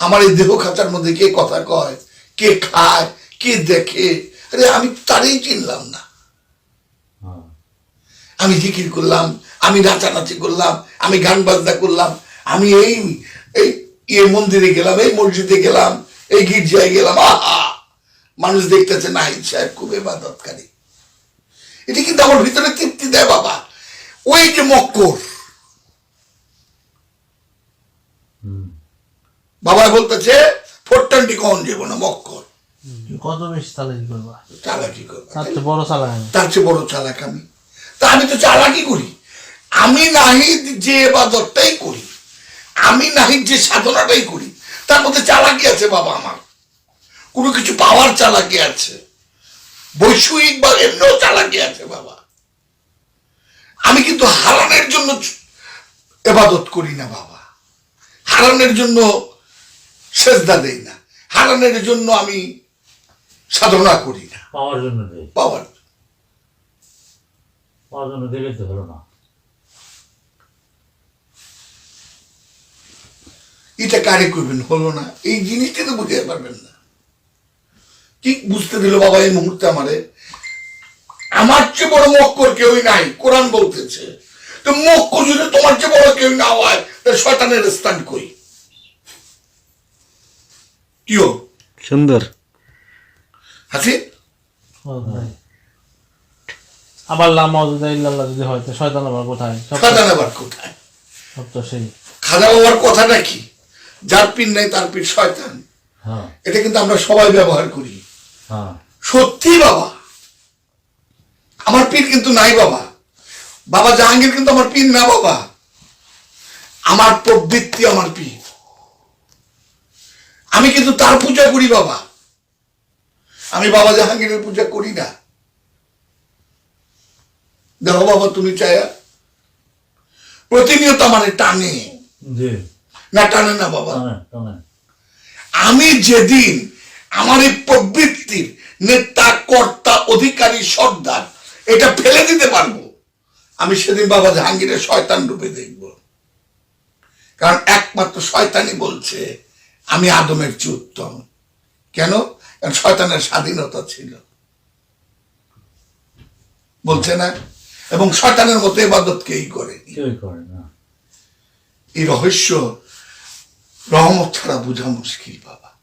আমার এই দেহ খাঁচার মধ্যে কে কথা কয় কে খায় কে দেখে? আরে আমি তারই চিনলাম না। হ্যাঁ। আমি জিকির করলাম আমি নাচানাচি করলাম আমি গান বাজনা করলাম আমি এই এই ইয়ে মন্দিরে গেলাম এই মসজিদে গেলাম এই গির্জায় গেলাম আহা! মানুষ দেখতেছে নাহিদ সাহেব খুব এবাদতকারী এটি কিন্তু আমার ভিতরে তৃপ্তি দেয় বাবা। ওই যে মক্কর। হুম। বাবা বলতেছে ফোর টোয়েন্টি কখন যাব না মক্কর কত বেশি চালাকি করবা? চালাকি করবে। তার চেয়ে বড় চালাক তার চেয়ে বড় চালাক আমি। তা আমি তো চালাকি করি। আমি নাহিদ যে এবাদতটাই করি। আমি নাহিদ যে সাধনাটাই করি। তার মধ্যে চালাকি আছে বাবা আমার। কোনো কিছু পাওয়ার চালাকি আছে। বৈষয়িক বা এমনিও চালাকি আছে বাবা। আমি কিন্তু হারানের জন্য এবাদত করি না বাবা। হারানের জন্য সেজদা দেই না। হারানোর জন্য আমি সাধনা করি না। পাওয়ার জন্য দেয় পাওয়ার। পাওয়ার জন্য দিলে তো হলো না। এটা কারে করবেন? হলো না। এই জিনিসটা তো বুঝতে পারবেন না। কি বুঝতে দিল বাবা এই মুহূর্তে আমারে? আমার চেয়ে বড় মক্কর কেউই নাই কোরআন বলতেছে। তো মক্কর যদি তোমার চেয়ে বড় কেউ না হয় তাহলে শয়তানের স্থান কই? কিও সুন্দর। হাসি। আবার লামা ইল্লাল্লাহ যদি হয় তো শয়তান আবার কোথায়? খাজা নেবার কোথায়? সব তো সেই। খাজা বাবার কথাটা কি যার পীর নাই তার পীর শয়তান। হ্যাঁ। এটা কিন্তু আমরা সবাই ব্যবহার করি। হ্যাঁ। সত্যি বাবা। আমার পীর কিন্তু নাই বাবা। বাবা জাহাঙ্গীর কিন্তু আমার পীর না বাবা। আমার প্রবৃত্তি আমার পীর। আমি কিন্তু তার পূজা করি বাবা। আমি বাবা জাহাঙ্গীরের পূজা করি না। দেখো বাবা তুমি চায়া? প্রতিনিয়ত আমার টানে। না টানে না বাবা। আমি যেদিন আমার এই প্রবৃত্তির নেতা কর্তা অধিকারী সর্দার এটা ফেলে দিতে পারব আমি সেদিন বাবা জাহাঙ্গীরের শয়তান রূপে দেখব। কারণ একমাত্র শয়তানই বলছে আমি আদমের চেয়ে উত্তম। কেন? শয়তানের স্বাধীনতা ছিল। বলছে না? এবং শয়তানের মতো এবাদত কেই করে না? এই রহস্য রহমত ছাড়া বোঝা মুশকিল বাবা।